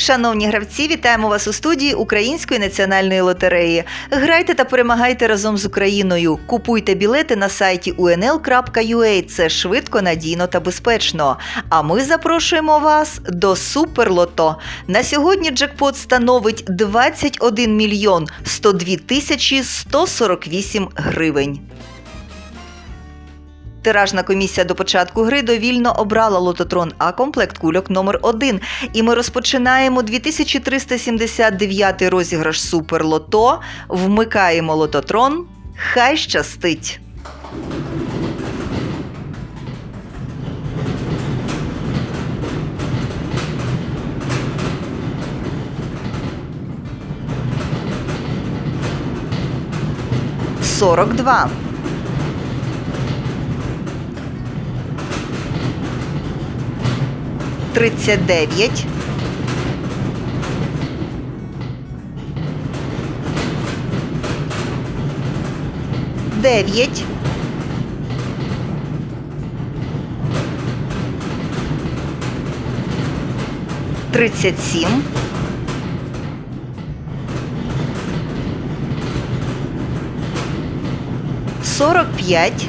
Шановні гравці, вітаємо вас у студії Української національної лотереї. Грайте та перемагайте разом з Україною. Купуйте білети на сайті unl.ua. Це швидко, надійно та безпечно. А ми запрошуємо вас до Суперлото. На сьогодні джекпот становить 21 мільйон 102 тисячі 148 гривень. Тиражна комісія до початку гри довільно обрала лототрон А комплект кульок номер 1 І ми розпочинаємо 2379 розіграш Суперлото. Вмикаємо лототрон. Хай щастить! Сорок два. Тридцять дев'ять. Дев'ять. Тридцять сім. Сорок п'ять.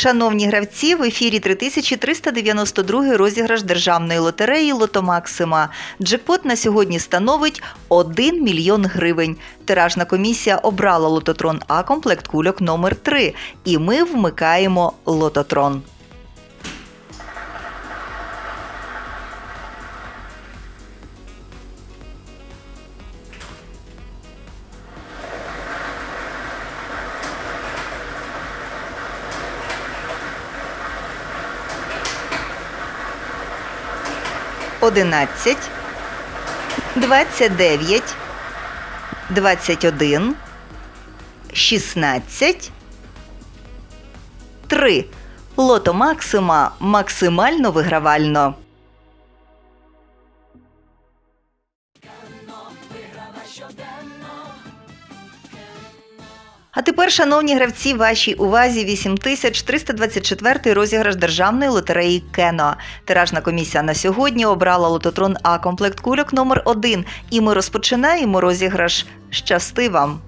Шановні гравці, в ефірі 3392 розіграш державної лотереї Лотомаксима. Джекпот на сьогодні становить 1 мільйон гривень. Тиражна комісія обрала лототрон А комплект кульок номер 3 І ми вмикаємо лототрон. Одинадцять, двадцять дев'ять, двадцять один, шістнадцять, три. Лото Максима максимально вигравально. А тепер, шановні гравці, вашій увазі 8324 розіграш державної лотереї Кено. Тиражна комісія на сьогодні обрала лототрон А комплект кульок номер 1 І ми розпочинаємо розіграш. Щасти вам!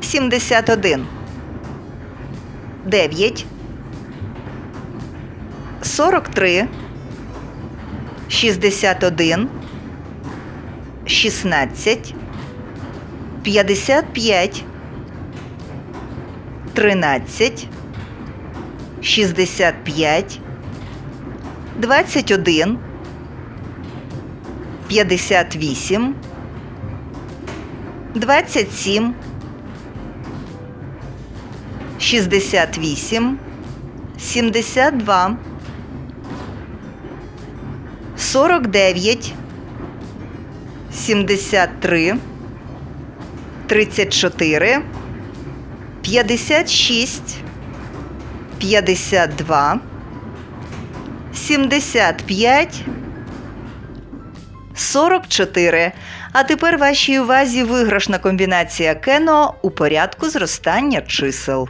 Сімдесят один. Дев'ять. Сорок три. 61, 16, 55, 13, 65, 21, 58, 27, 68, 72, 49, 73, 34, 56, 52, 75, 44. А тепер вашій увазі виграшна комбінація кено у порядку зростання чисел.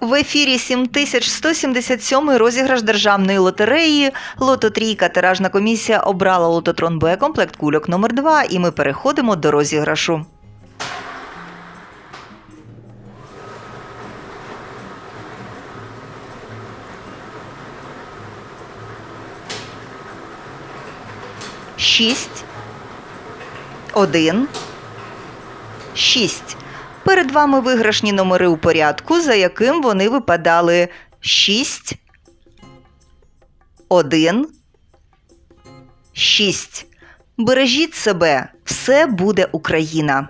В ефірі 7177 розіграш державної лотереї. Лото Трійка тиражна комісія обрала лототрон Б комплект кульок номер 2 і ми переходимо до розіграшу. Шість. Один. Шість. Перед вами виграшні номери у порядку, за яким вони випадали 6, 1, 6. Бережіть себе, все буде Україна!